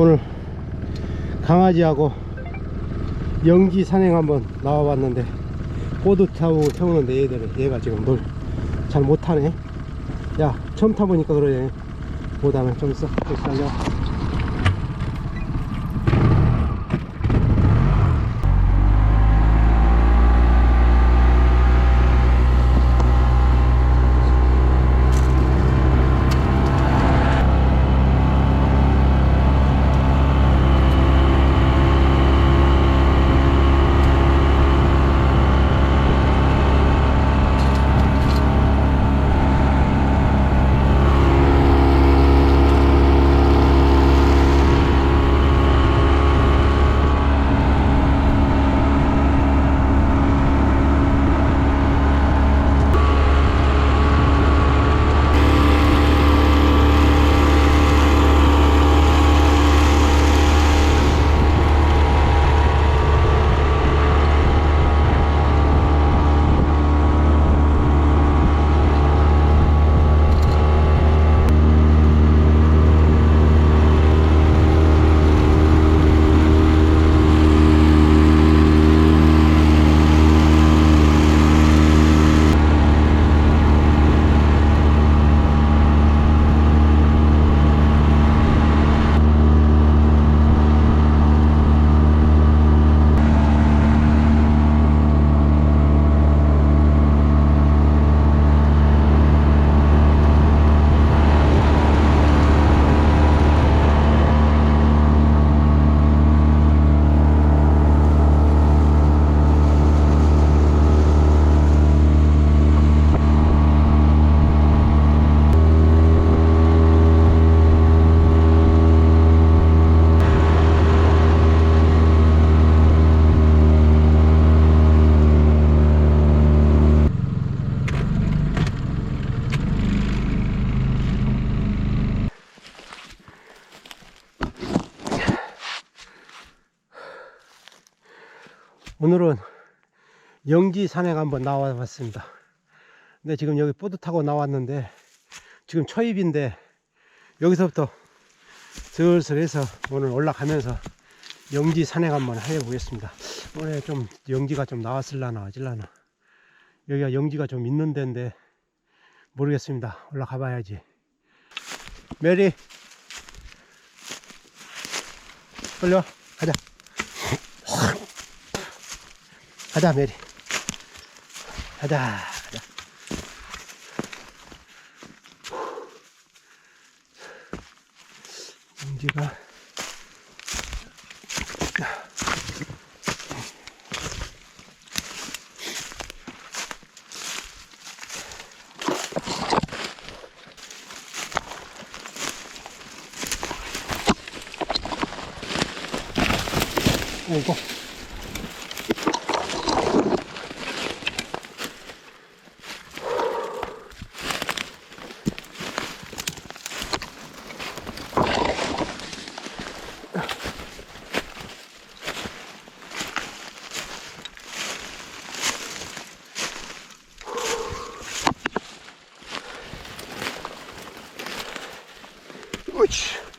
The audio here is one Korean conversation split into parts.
오늘 강아지하고 영지 산행 한번 나와봤는데 보드 타고 태우는데 얘들 얘가 지금 뭘 잘 못하네. 야 처음 타보니까 그러네. 보다는 좀 있어 좀 기다려 오늘은 영지 산행 한번 나와 봤습니다. 근데 지금 여기 보드 타고 나왔는데 지금 초입인데 여기서부터 슬슬 해서 오늘 올라가면서 영지 산행 한번 해 보겠습니다. 오늘 좀 영지가 좀 나왔을라나 어질라나 여기가 영지가 좀 있는 데인데 모르겠습니다. 올라가 봐야지. 메리 와 가자. 가자 메리 가자 가자 용지가 아이고 으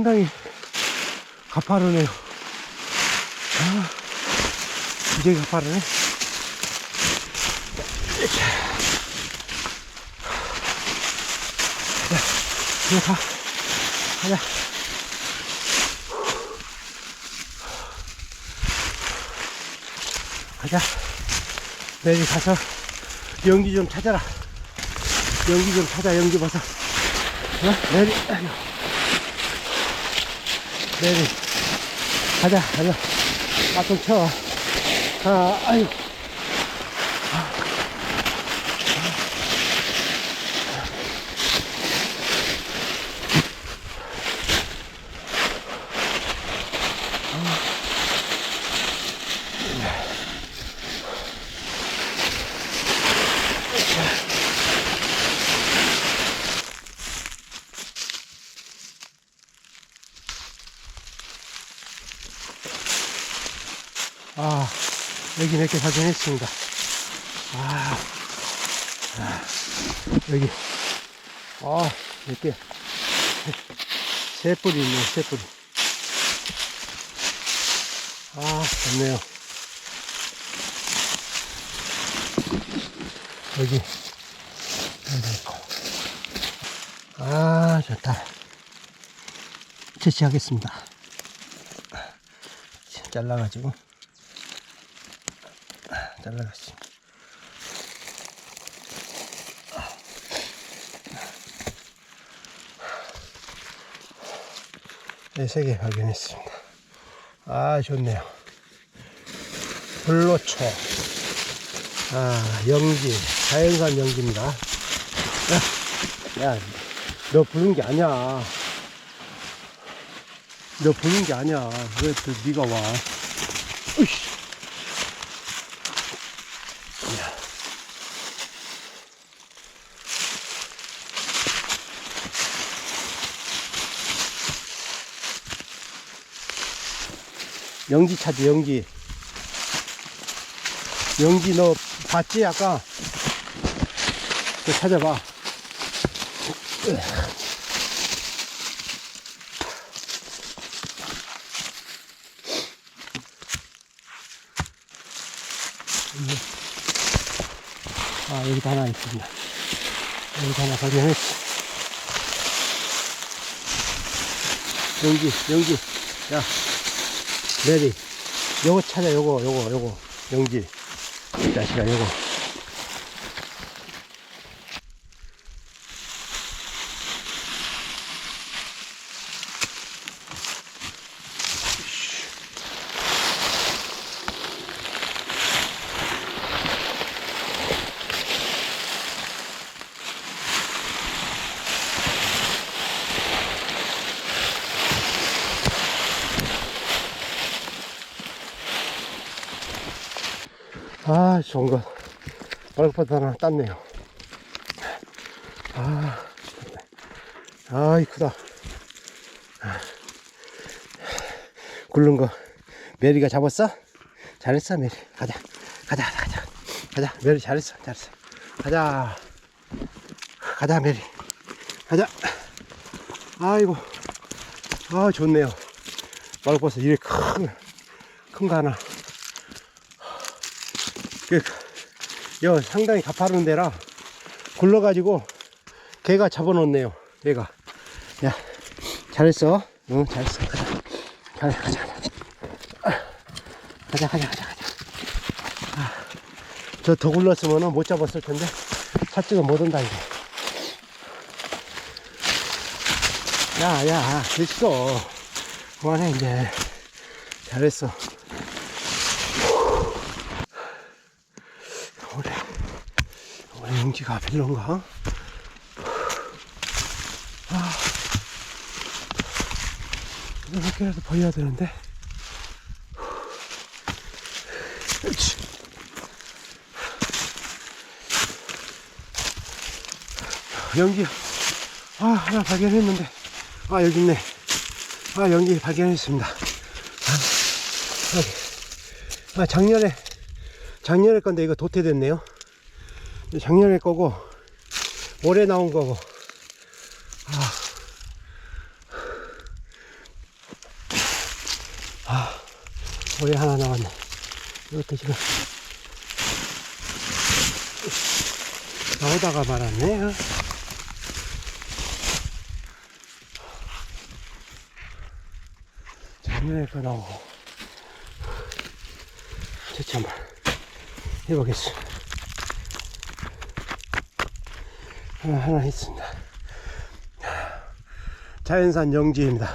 상당히 가파르네요. 아, 이제 가파르네. 자, 이제 가. 가자. 가자. 내일 가서 연기 좀 찾아라. 연기 좀 찾아, 연기 벗어. 어? 내리. 내리. 가자, 가자. 맛좀 쳐. 아, 아유. 여기 몇개 발견했습니다. 아, 아, 여기, 아, 몇 개. 세 뿌리 있네요, 세 뿌리. 아, 좋네요. 여기, 여기 있고. 아, 좋다. 채취하겠습니다. 잘라가지고. 잘라갔어. 네, 세 개 발견했습니다. 아, 좋네요. 불로초. 아, 연기. 자연산 연기입니다. 야, 야, 너 부른 게 아니야. 너 부른 게 아니야. 왜 또 네가 와? 으이씨. 연기 차지 연기 연기 너 봤지? 아까? 그 찾아봐. 아 여기도 하나 있습니다. 여기도 하나 발견했어 연기 연기 야 메리 요거 찾아 요거 요거 요거. 이 자식아 요거 아 좋은 거. 벌써 하나 땄네요. 아 아이 크다. 굴른 거. 메리가 잡았어? 잘했어 메리. 가자. 가자 가자. 가자. 메리 잘했어 잘했어. 가자. 가자 메리. 가자. 아이고. 아 좋네요. 말버섯 이렇게 큰큰 거 하나. 그, 여 상당히 가파른 데라 굴러가지고 개가 잡아놓네요 얘가. 야 잘했어. 응 잘했어. 가자. 가자 가자 가자. 가자 가자 가자 저더 굴렀으면 못 잡았을 텐데 찾지가 못 온다 이제. 야야 됐어. 그만해 이제. 잘했어 올해 용기가 별론가? 아, 개라도 버려야 되는데. 연기, 아, 하나 발견했는데. 아, 여기 있네. 아, 연기 발견했습니다. 아. 아, 작년에 작년에 건데 이거 도태됐네요. 작년에 거고 올해 나온 거고. 아, 아 올해 하나 나왔네. 이것도 지금 나오다가 말았네. 작년에 거 나오고. 대체 한번 해보겠습니다. 하나, 하나 있습니다. 자연산 영지입니다.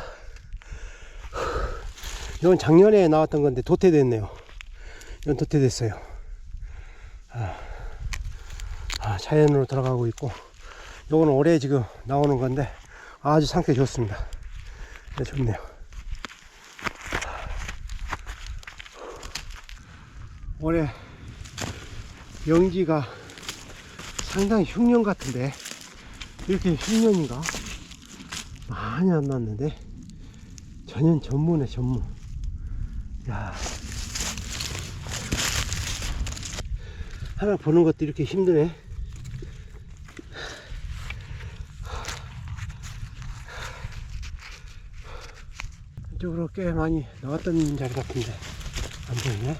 이건 작년에 나왔던 건데 도태됐네요. 이건 도태됐어요. 아, 아, 자연으로 들어가고 있고, 요거는 올해 지금 나오는 건데 아주 상태 좋습니다. 네, 좋네요. 올해 연기가 상당히 흉년 같은데 이렇게 흉년인가? 많이 안 났는데 전년 전문에 전문. 야 하나 보는 것도 이렇게 힘드네. 이쪽으로 꽤 많이 나왔던 자리 같은데 안 보이네.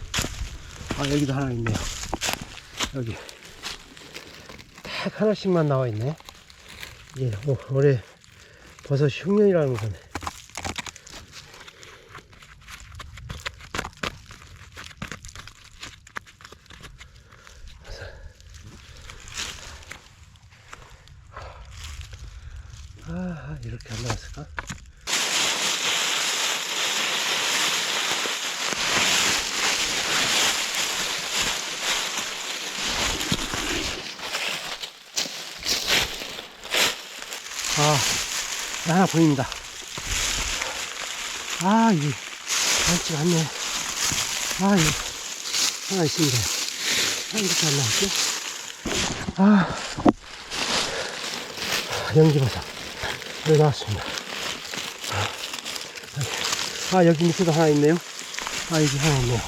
아 여기도 하나 있네요. 여기 딱 하나씩만 나와 있네. 이게 오- 올해 버섯 흉년이라는 거네. 아 이렇게 안 나왔을까? 아 하나 보입니다. 아 이게 많지가 않네. 아 이거 하나 있습니다. 아 이렇게 안 나왔지? 아 연기버섯 여기 나왔습니다. 아 여기 밑에도 하나 있네요. 아 여기 하나 있네요.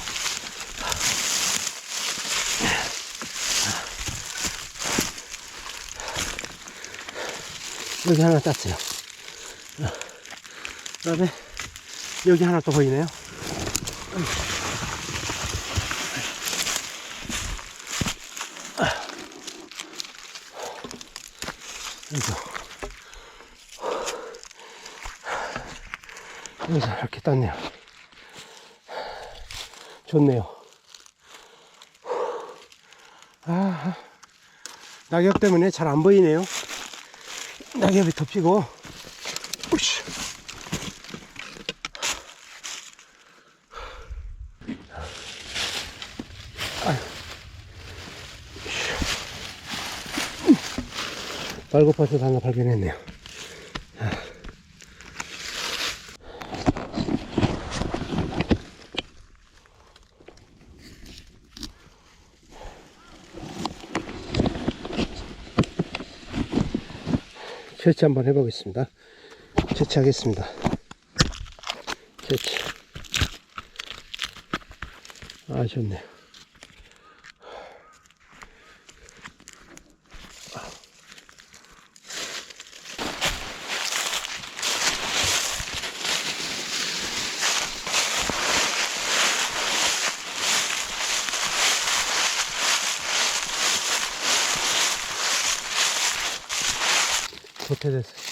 여기 하나 땄어요. 그 다음에 여기 하나 또 보이네요. 여기서 여기서 이렇게 땄네요. 좋네요. 아, 낙엽 때문에 잘 안 보이네요. 낙엽이 덮이고, 우씨. 말고버섯 하나 발견했네요. 채취 한번 해보겠습니다. 채취하겠습니다. 채취. 아, 좋네요. 도태됐어.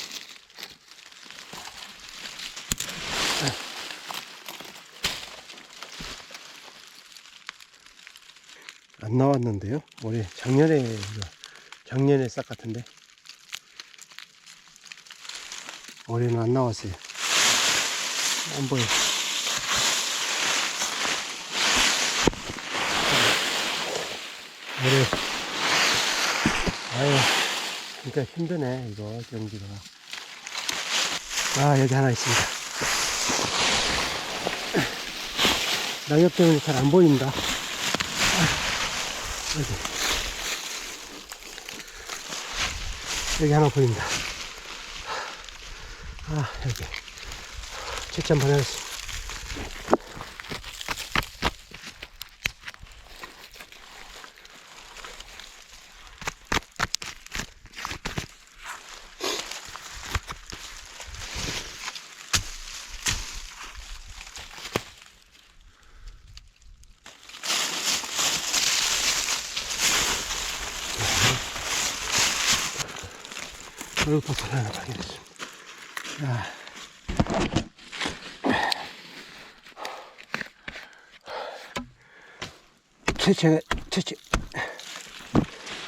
안 나왔는데요? 올해 작년에 작년에 싹 같은데 올해는 안 나왔어요. 안 보여. 올해 아유 진짜 힘드네 이거 경기가. 아 여기 하나 있습니다. 낙엽 때문에 잘 안 보입니다. 여기. 하나 보입니다. 아, 여기. 채취 한번 해야겠습니다. Böyle fotoğraflarına bakıyoruz. Ha. Çeçe, çeçe.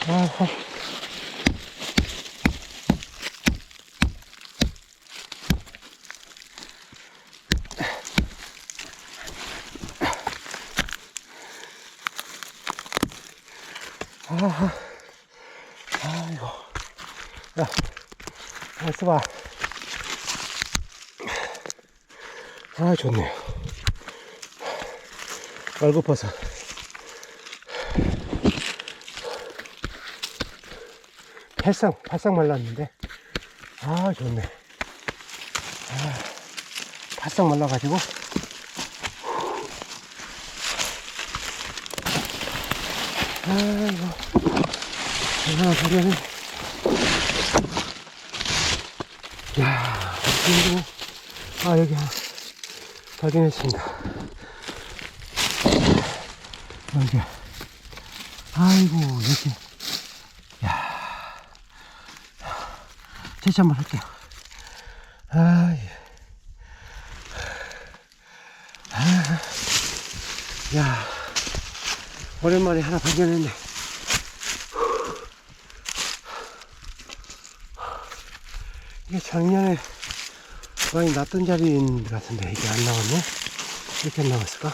Aha. Aha. Ay, oh. Yeah. 써봐. 아, 좋네요. 얼굴버섯. 팔상, 팔상 말랐는데. 아, 좋네. 아, 팔상 말라가지고. 아이고. 하나 발견해. 야, 힘드네. 아, 여기 하나 발견했습니다. 여기. 아이고, 이렇게. 야. 제시 한번 할게요. 아, 예. 아, 야. 오랜만에 하나 발견했네. 이게 작년에 많이 놨던 자리인 것 같은데 이게 안 나왔네? 이렇게 안 나왔을까?